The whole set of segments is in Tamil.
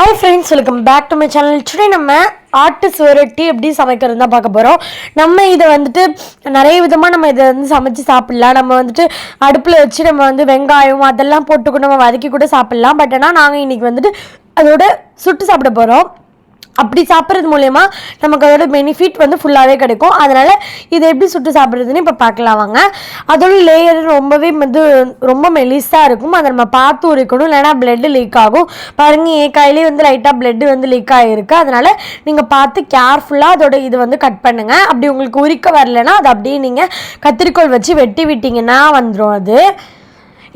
Hi friends welcome back to my channel சுடே நம்ம ஆட்டு சுவரொட்டி எப்படி சமைக்கிறது தான் பார்க்க போகிறோம் நம்ம இதை வந்துட்டு நிறைய விதமாக நம்ம இதை வந்து சமைச்சு சாப்பிட்லாம். நம்ம வந்துட்டு அடுப்பில் வச்சு நம்ம வந்து வெங்காயம் அதெல்லாம் போட்டு கூட நம்ம வதக்கி கூட சாப்பிட்லாம். பட் ஆனால் நாங்கள் இன்றைக்கி வந்துட்டு அதோட சுட்டு சாப்பிட போகிறோம் அப்படி சாப்பிட்றது மூலயமா நமக்கு அதோட பெனிஃபிட் வந்து ஃபுல்லாகவே கிடைக்கும். அதனால் இதை எப்படி சுட்டு சாப்பிட்றதுன்னு இப்போ பார்க்கலாம் வாங்க. அதோட லேயர் ரொம்பவே வந்து ரொம்ப மெலிஸாக இருக்கும். அதை நம்ம பார்த்து உரிக்கணும். இல்லைனா பிளட்டு லீக் ஆகும். பாருங்க என் காயிலே வந்து லைட்டாக பிளட்டு வந்து லீக் ஆகிருக்கு அதனால் நீங்கள் பார்த்து கேர்ஃபுல்லாக அதோட இது வந்து கட் பண்ணுங்கள் அப்படி உங்களுக்கு உரிக்க வரலைன்னா அது அப்படியே நீங்கள் கத்திரிக்கோல் வச்சு வெட்டி விட்டிங்கன்னா வந்துடும் அது.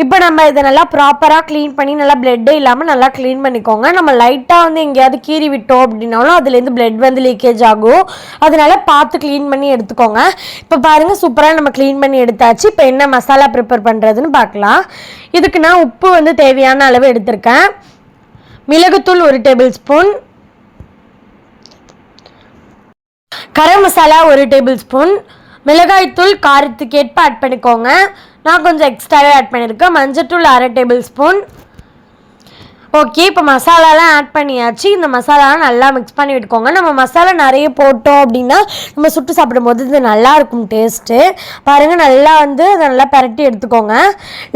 இப்போ நம்ம இதை நல்லா ப்ராப்பராக க்ளீன் பண்ணி நல்லா பிளட்டே இல்லாமல் நல்லா க்ளீன் பண்ணிக்கோங்க. நம்ம லைட்டாக வந்து எங்கேயாவது கீறி விட்டோம் அப்படின்னாலும் அதுலேருந்து பிளட் வந்து லீக்கேஜ் ஆகும். அதனால பார்த்து க்ளீன் பண்ணி எடுத்துக்கோங்க. இப்போ பாருங்கள் சூப்பராக நம்ம க்ளீன் பண்ணி எடுத்தாச்சு. இப்போ என்ன மசாலா ப்ரிப்பேர் பண்ணுறதுன்னு பார்க்கலாம். இதுக்கு நான் உப்பு வந்து தேவையான அளவு எடுத்திருக்கேன். மிளகுத்தூள் ஒரு டேபிள் ஸ்பூன் கரம் மசாலா ஒரு டேபிள் ஸ்பூன் மிளகாய்த்தூள் காரத்துக்கு ஏற்ப ஆட் பண்ணிக்கோங்க. நான் கொஞ்சம் எக்ஸ்ட்ராவே ஆட் பண்ணியிருக்கேன். மஞ்சத்தூள் அரை டேபிள் ஸ்பூன் ஓகே இப்போ மசாலாலாம் ஆட் பண்ணியாச்சு. இந்த மசாலாலாம் நல்லா மிக்ஸ் பண்ணி விட்டுக்கோங்க. நம்ம மசாலா நிறைய போட்டோம் அப்படின்னா நம்ம சுட்டு சாப்பிடும்போது இது நல்லாயிருக்கும் டேஸ்ட்டு பாருங்கள் நல்லா வந்து அதை நல்லா பரட்டி எடுத்துக்கோங்க.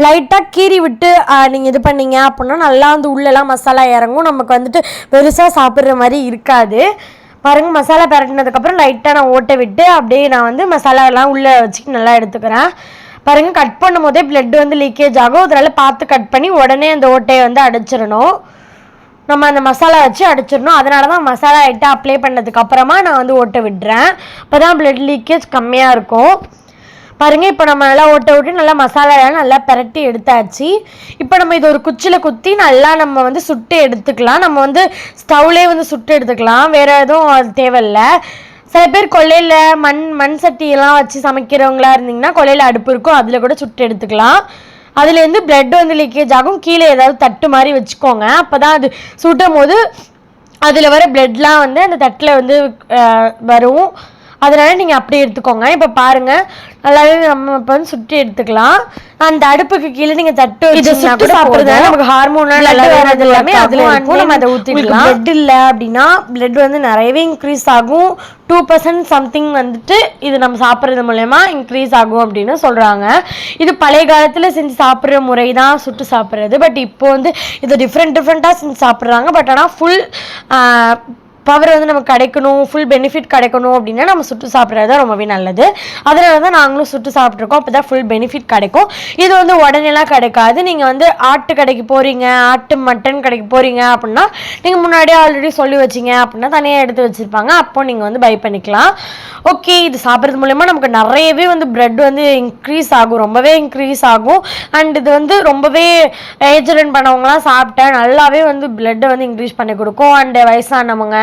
லைட்டாக கீறி விட்டு நீங்கள் இது பண்ணீங்க அப்படின்னா நல்லா வந்து உள்ளெல்லாம் மசாலா இறங்கும். நமக்கு வந்துட்டு பெருசாக சாப்பிட்ற மாதிரி இருக்காது. பாருங்கள் மசாலா பரட்டினதுக்கப்புறம் லைட்டாக நான் ஓட்டை விட்டு அப்படியே நான் வந்து மசாலாலாம் உள்ளே வச்சுட்டு நல்லா எடுத்துக்கிறேன். பாருங்கள் கட் பண்ணும் போதே பிளட் வந்து லீக்கேஜ் ஆகும். அதனால் பார்த்து கட் பண்ணி உடனே அந்த ஓட்டையை வந்து அடைச்சிடணும். நம்ம அந்த மசாலா வச்சு அடிச்சிடணும். அதனால தான் மசாலா ஐட்டம் அப்ளை பண்ணதுக்கு அப்புறமா நான் வந்து ஓட்டை விடுறேன். அப்போ தான் பிளட் லீக்கேஜ் கம்மியாக இருக்கும். பாருங்க இப்போ நம்ம நல்லா ஓட்ட விட்டு நல்லா மசாலாலாம் நல்லா பிரட்டி எடுத்தாச்சு. இப்போ நம்ம இது ஒரு குச்சியில் குத்தி நல்லா நம்ம வந்து சுட்டு எடுத்துக்கலாம். நம்ம வந்து ஸ்டவ்லேயே வந்து சுட்டு எடுத்துக்கலாம். வேறு எதுவும் அது தேவையில்லை. சில பேர் கொல்லையில் மண் மண் சட்டியெல்லாம் வச்சு சமைக்கிறவங்களா இருந்தீங்கன்னா கொல்லையில் அடுப்பு இருக்கும் அதில் கூட சுட்டு எடுத்துக்கலாம். அதுலேருந்து பிளட் வந்து லீக்கேஜ் ஆகும். கீழே ஏதாவது தட்டு மாதிரி வச்சுக்கோங்க. அப்போ தான் அது சுட்டும் போது அதில் வர பிளட்லாம் வந்து அந்த தட்டில் வந்து வரும். அதனால நீங்கள் அப்படி எடுத்துக்கோங்க. இப்போ பாருங்கள் நல்லாவே நம்ம இப்போ வந்து சுட்டி எடுத்துக்கலாம். அந்த அடுப்புக்கு கீழே நீங்கள் தட்டு இதை சுட்டு சாப்பிடுறதுனால. நமக்கு ஹார்மோனல் எல்லாமே வர்றது எல்லாமே அதுல இருக்கும். நம்ம அதை உங்களுக்கு பிளட் இல்லை அப்படின்னா பிளட் வந்து நிறையவே இன்க்ரீஸ் ஆகும். டூ பர்சன்ட் சம்திங் வந்துட்டு இது நம்ம சாப்பிட்றது மூலயமா இன்க்ரீஸ் ஆகும் அப்படின்னு சொல்கிறாங்க இது பழைய காலத்தில் செஞ்சு சாப்பிட்ற முறை தான் சுட்டு சாப்பிட்றது. பட் இப்போ வந்து இது டிஃப்ரெண்ட் டிஃப்ரெண்ட்டாக செஞ்சு சாப்பிட்றாங்க. பட் ஆனால் ஃபுல் பவர் வந்து நமக்கு கிடைக்கணும் ஃபுல் பெனிஃபிட் கிடைக்கணும் அப்படின்னா நம்ம சுட்டு சாப்பிட்றது தான் ரொம்பவே நல்லது. அதனால தான் நாங்களும் சுட்டு சாப்பிட்ருக்கோம் அப்போ தான் ஃபுல் பெனிஃபிட் கிடைக்கும். இது வந்து உடனேலாம் கிடைக்காது. நீங்கள் வந்து ஆட்டு கடைக்கு போகிறீங்க ஆட்டு மட்டன் கடைக்கு போகிறீங்க அப்படின்னா நீங்கள் முன்னாடியே ஆல்ரெடி சொல்லி வச்சீங்க அப்படின்னா தனியாக எடுத்து வச்சுருப்பாங்க. அப்போ நீங்கள் வந்து பை பண்ணிக்கலாம். ஓகே இது சாப்பிட்றது மூலயமா நமக்கு நிறையவே வந்து ப்ரெட் வந்து இன்க்ரீஸ் ஆகும். ரொம்பவே இன்க்ரீஸ் ஆகும். அண்ட் இது வந்து ரொம்பவே ஏஜ்டன் பண்ணவங்களாம் சாப்பிட்டா நல்லாவே வந்து பிளட்டை வந்து இன்க்ரீஸ் பண்ணி கொடுக்கும். அண்ட் வயசானவங்க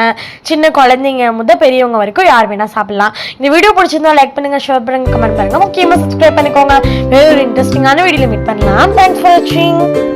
சின்ன குழந்தைங்க முத பெரியவங்க வரைக்கும் யார் வேணால் சாப்பிடலாம். இந்த வீடியோ பிடிச்சிருந்தா லைக் பண்ணுங்க ஷேர் பண்ணுங்க கமெண்ட் பண்ணுங்க. முக்கியமாக சப்ஸ்கிரைப் பண்ணிக்கோங்க. வேற ஒரு இன்ட்ரெஸ்டிங்கான வீடியோவில் மீட் பண்ணலாம். தேங்க்ஸ் ஃபார் வாட்சிங்